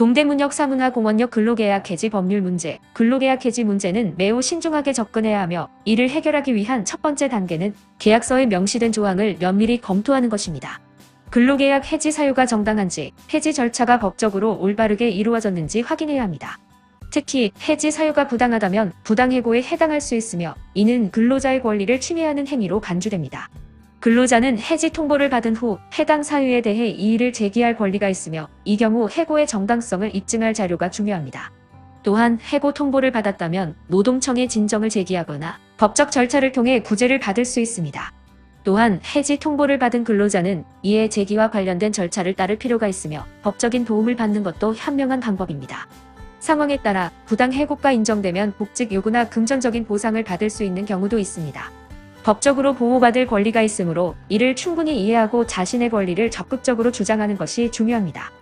동대문역 사문화공원역 근로계약 해지 법률 문제. 근로계약 해지 문제는 매우 신중하게 접근해야 하며 이를 해결하기 위한 첫 번째 단계는 계약서에 명시된 조항을 면밀히 검토하는 것입니다. 근로계약 해지 사유가 정당한지, 해지 절차가 법적으로 올바르게 이루어졌는지 확인해야 합니다. 특히 해지 사유가 부당하다면 부당해고에 해당할 수 있으며 이는 근로자의 권리를 침해하는 행위로 간주됩니다. 근로자는 해지 통보를 받은 후 해당 사유에 대해 이의를 제기할 권리가 있으며 이 경우 해고의 정당성을 입증할 자료가 중요합니다. 또한 해고 통보를 받았다면 노동청에 진정을 제기하거나 법적 절차를 통해 구제를 받을 수 있습니다. 또한 해지 통보를 받은 근로자는 이해 제기와 관련된 절차를 따를 필요가 있으며 법적인 도움을 받는 것도 현명한 방법입니다. 상황에 따라 부당 해고가 인정되면 복직 요구나 금전적인 보상을 받을 수 있는 경우도 있습니다. 법적으로 보호받을 권리가 있으므로 이를 충분히 이해하고 자신의 권리를 적극적으로 주장하는 것이 중요합니다.